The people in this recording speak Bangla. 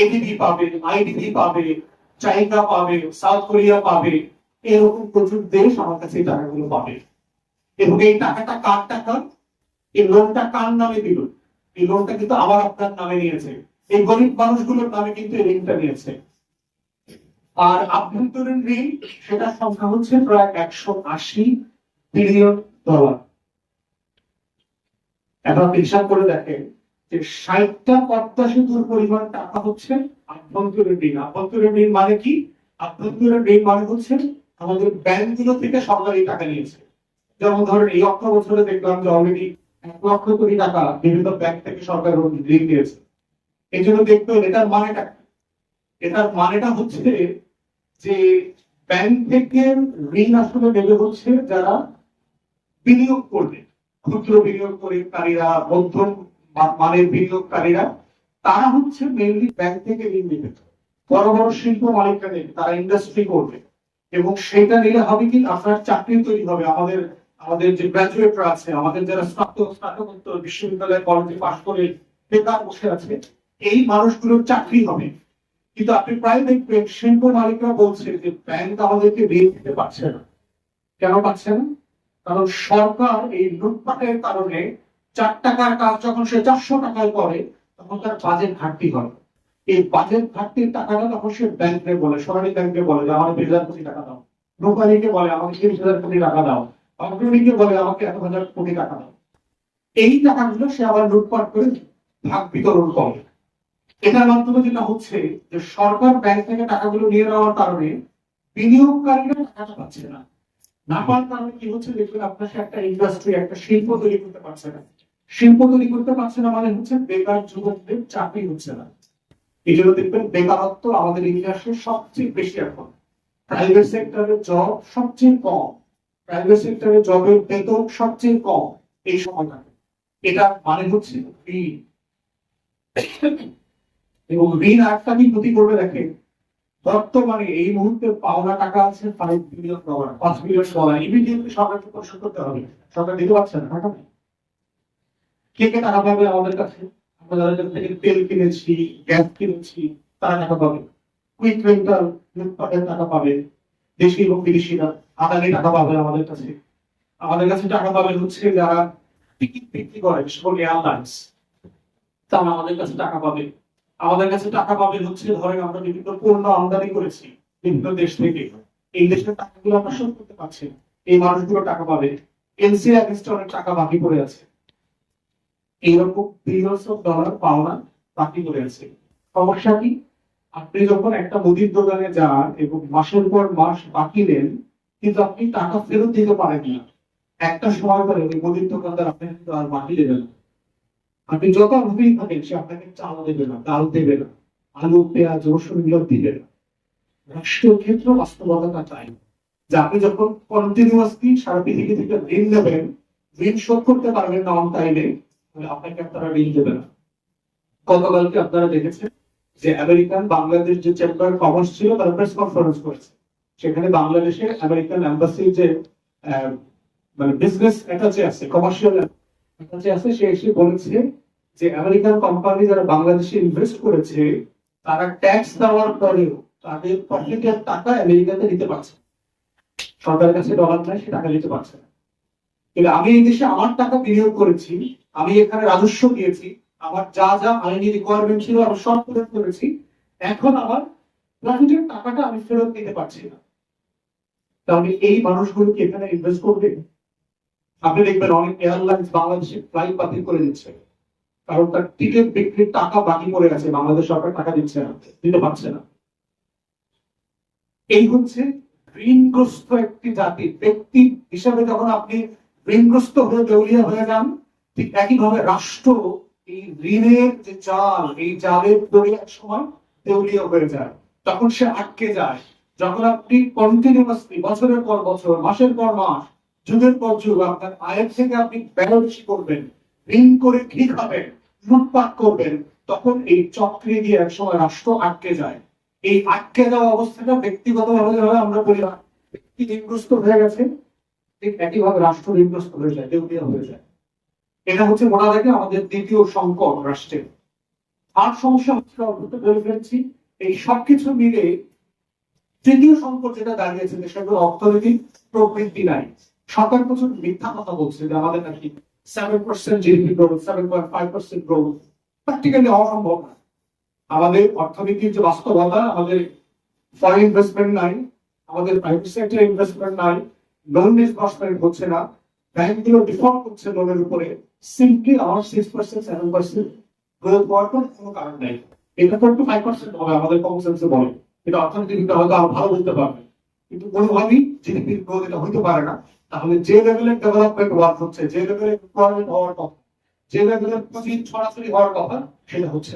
এডিবি পাবে আইডিবি পাবে, চাইনা পাবে, সাউথ কোরিয়া পাবে, এরকম প্রচুর দেশ আমার কাছে টাকাগুলো পাবে। এবং এই টাকাটা কার টাকা? এই লোনটা কার নামে দিল? এই লোনটা কিন্তু আবার আপনার নামে নিয়েছে। এই গরিব মানুষগুলোর নামে কিন্তু এই ঋণটা নিয়েছে। আর আভ্যন্তরীণ ঋণ, সেটার সংখ্যা হচ্ছে প্রায় একশো আশি বিলিয়ন ডলার এখন হিসাব করে দেখেন যে ষাটটা পদ্মা সেতুর পরিমাণ টাকা হচ্ছে আভ্যন্তরীণ ঋণ। আভ্যন্তরীণ ঋণ মানে কি? আভ্যন্তরীণ ঋণ মানে হচ্ছে আমাদের ব্যাংকগুলো থেকে সরকারি টাকা নিয়েছে। যেমন ধরেন, এই অর্থ বছরে দেখলাম যে অলরেডি এক লক্ষ কোটি টাকা বিভিন্ন ব্যাংক থেকে সরকার ঋণ দিয়েছে। এই জন্য হলে এটার মানেটা? এটার মানেটা হচ্ছে যে ব্যাংক থেকে ঋণ আসলে নেবে হচ্ছে যারা বিনিয়োগ করবে। ক্ষুদ্র বিনিয়োগকারীরা মধ্যম মানের বিনিয়োগকারীরা, তারা হচ্ছে ব্যাংক থেকে ঋণ নেবে বড় বড় শিল্প মালিকরা তারা ইন্ডাস্ট্রি করবে। এবং সেটা নিলে হবে কি? আপনার চাকরি তৈরি হবে। আমাদের আমাদের যে গ্রাজুয়েটরা আছে, আমাদের যারা স্নাতক, স্নাতকোত্তর বিশ্ববিদ্যালয় কলেজে পাশ করে বেকার বসে আছে, এই মানুষগুলোর চাকরি হবে। কিন্তু আপনি প্রায় দেখবেন, শিল্প মালিকরা বলছে যে ব্যাংক আমাদেরকে ঋণ দিতে পারছে না। কেন পাচ্ছে না? কারণ সরকার এই লুটপাটের কারণে চার টাকার কাজ যখন সে চারশো টাকায় করে, তখন তার বাজেট ঘাটতি এই বাজেট ঘাটতির টাকাটা তখন সে ব্যাংকে বলে, সরকারি ব্যাংকে বলে যে, আমাকে বিশ কোটি টাকা দাও। রূপালীকে বলে, আমাকে তিরিশ হাজার কোটি টাকা দাও। অগ্রণীকে বলে, আমাকে এত হাজার কোটি টাকা দাও। এই টাকাগুলো সে আবার লুটপাট করে ভাগ বিতরণ করে। এটার মাধ্যমে যেটা হচ্ছে যে, সরকার ব্যাংক থেকে টাকাগুলো নিয়ে নেওয়ার কারণে বিনিয়োগকারীরা টাকাটা পাচ্ছে না। না পাওয়ার কারণে কি হচ্ছে? দেখবেন আপনার একটা ইন্ডাস্ট্রি একটা শিল্প তৈরি করতে পারছে না। শিল্প তৈরি করতে পারছে না মানে হচ্ছে বেকার যুবকদের চাকরি হচ্ছে না। এই জন্য দেখবেন বেকারত্ব আমাদের ইতিহাসে সবচেয়ে বেশি এখন। প্রাইভেট সেক্টরের জব সবচেয়ে কম। প্রাইভেট সেক্টরের জবের বেতন সবচেয়ে কম এই সময়টাতে এটা মানে হচ্ছে ঋণ। এবং ঋণ একটা কি ক্ষতি করবে দেখে? বর্তমানে এই মুহূর্তে পাওনা টাকা আছে ফাইভ বিলিয়ন ডলার পাঁচ বিলিয়ন ডলার ইমিডিয়েটলি সরকারকে পরিশোধ করতে হবে। সরকার দিতে পারছে না টাকা। কে কে টাকা পাবে আমাদের কাছে? আমরা যাদের থেকে তেল কিনেছি, গ্যাস কিনেছি, তারা টাকা পাবে। কুইক রেন্টাল ফ্লিপকার্টের টাকা পাবে। দেশি এবং বিদেশিরা আদানি টাকা পাবে আমাদের কাছে। আমাদের কাছে টাকা পাবে হচ্ছে যারা টিকিট বিক্রি করে করে এয়ারলাইন্স। তারা আমাদের কাছে টাকা পাবে। আমাদের কাছে টাকা পাবে হচ্ছে, ধরেন আমরা বিভিন্ন পণ্য আমদানি করেছি বিভিন্ন দেশ থেকে। এই দেশের টাকাগুলো আমরা শোধ করতে পারছি এই মানুষগুলো টাকা পাবে। এনসি অ্যাগেন্স্টে অনেক টাকা বাকি পড়ে আছে। বিলিয়ন্স অফ ডলার পাওনা বাকি পড়ে আছে। সমস্যা কি? আপনি যখন একটা মুদির দোকানে যান এবং মাসের পর মাস বাকি নেন, কিন্তু আপনি টাকা ফেরত দিতে পারেন না। একটা সময় পরে ওই মুদির দোকানদার আপনাকে কিন্তু আর বাকি দেবে না। আপনি যত অভাবেই থাকেন, সে আপনাকে চাল দেবে না, ডাল দেবে না, আলু, পেঁয়াজ, রসুন এগুলো দিবে না। রাষ্ট্রীয় ক্ষেত্র বাস্তবতাটা তাই। যে আপনি যখন কন্টিনিউয়াসলি সারা পৃথিবী থেকে ঋণ নেবেন, ঋণ শোধ করতে পারবেন না অন টাইমে আপনাকে আপনারা ঋণ দেবে না। গতকালকে আপনারা দেখেছেন যে আমেরিকান বাংলাদেশ যে চেম্বার কমার্স ছিল, তারা প্রেস কনফারেন্স করেছে। সেখানে বাংলাদেশের আমেরিকান এম্বাসির যে মানে বিজনেস অ্যাটাচে আছে কমার্শিয়াল অ্যাটাচে আছে, সে এসে বলেছে যে আমেরিকান কোম্পানি যারা বাংলাদেশে ইনভেস্ট করেছে, তারা ট্যাক্স দেওয়ার পরেও তাদের প্রফিটের টাকা আমেরিকাতে দিতে পারছে সরকারের কাছে ডলার নাই, সে টাকা দিতে পারছে না। কিন্তু আমি এই দেশে আমার টাকা বিনিয়োগ করেছি, আমি এখানে রাজস্ব দিয়েছি, আমার যা যা আইনি রিকোয়ারমেন্ট ছিল আমি সব পূরণ করেছি, এখন আমার প্রফিটের টাকাটা আমি ফেরত দিতে পারছি না। তাহলে এই মানুষগুলো কি এখানে ইনভেস্ট করবে? আপনি দেখবেন অনেক এয়ারলাইন্স বাংলাদেশে ফ্লাইট বাতিল করে দিচ্ছে। কারণ তার টিকিট বিক্রির টাকা বাকি পড়ে গেছে, বাংলাদেশ সরকার টাকা দিচ্ছে না, দিতে পারছে না। এই হচ্ছে ঋণগ্রস্ত একটি জাতি, ব্যক্তি হিসাবে যখন আপনি ঋণগ্রস্ত হয়ে দেউলিয়া হয়ে যান। ঠিক একইভাবে রাষ্ট্র এই ঋণের যে জাল এই জালের দড়ি এক সময় দেউলিয়া হয়ে যায়। তখন সে আটকে যায়। যখন আপনি কন্টিনিউয়াসলি বছরের পর বছর, মাসের পর মাস, যুগের পর যুগ, আপনার আয়ের থেকে আপনি ব্যয় করবেন, ঋণ করে ঘি খাবেন, লুটপাট করবেন, তখন এই চক্রে গিয়ে একসময় রাষ্ট্র আটকে যায়। এই আটকে যাওয়া অবস্থাটা ব্যক্তিগতভাবে আমরা বলি ব্যক্তি ঋণগ্রস্ত হয়ে গেছে। একইভাবে রাষ্ট্র হয়ে যায় দেউলিয়া হয়ে যায়। এটা হচ্ছে মোটা দেখে আমাদের দ্বিতীয় সংকট রাষ্ট্রের। আর সমস্যা হচ্ছে ফেলছি, এই সবকিছু মিলে তৃতীয় সংকট যেটা দাঁড়িয়েছে দেশের অর্থনীতি প্রবৃদ্ধি নাই। সরকার প্রচুর মিথ্যা কথা বলছে যে আমাদের নাকি seven percent GDP growth seven point five percent growth practically অসম্ভব না। আমাদের অর্থনীতির যে বাস্তবতা, আমাদের ফরেন ইনভেস্টমেন্ট নাই, আমাদের প্রাইভেট সেক্টর ইনভেস্টমেন্ট নাই লোন ডিসবার্সমেন্ট হচ্ছে না। ব্যাংকগুলো ডিফল্ট করছে লোনের উপরে। সিম্পলি আমার six percent seven percent growth হওয়ার কোনো কারণ নেই। এটা তো ফাইভ পার্সেন্ট হবে, আমাদের কমন সেন্সে বলে। এটা অর্থনীতিটা হয়তো আরও ভালো বলতে পারবে কিন্তু কোনোভাবেই জিডিপির গ্রোথ এটা হইতে পারে না। তাহলে যে লেভেলের ডেভেলপমেন্ট ওয়ার্ক হচ্ছে, যে লেভেলের এমপ্লয়মেন্ট হওয়ার কথা, যে লেভেলের পুঁজি ছড়াছড়ি হওয়ার কথা, সেটা হচ্ছে।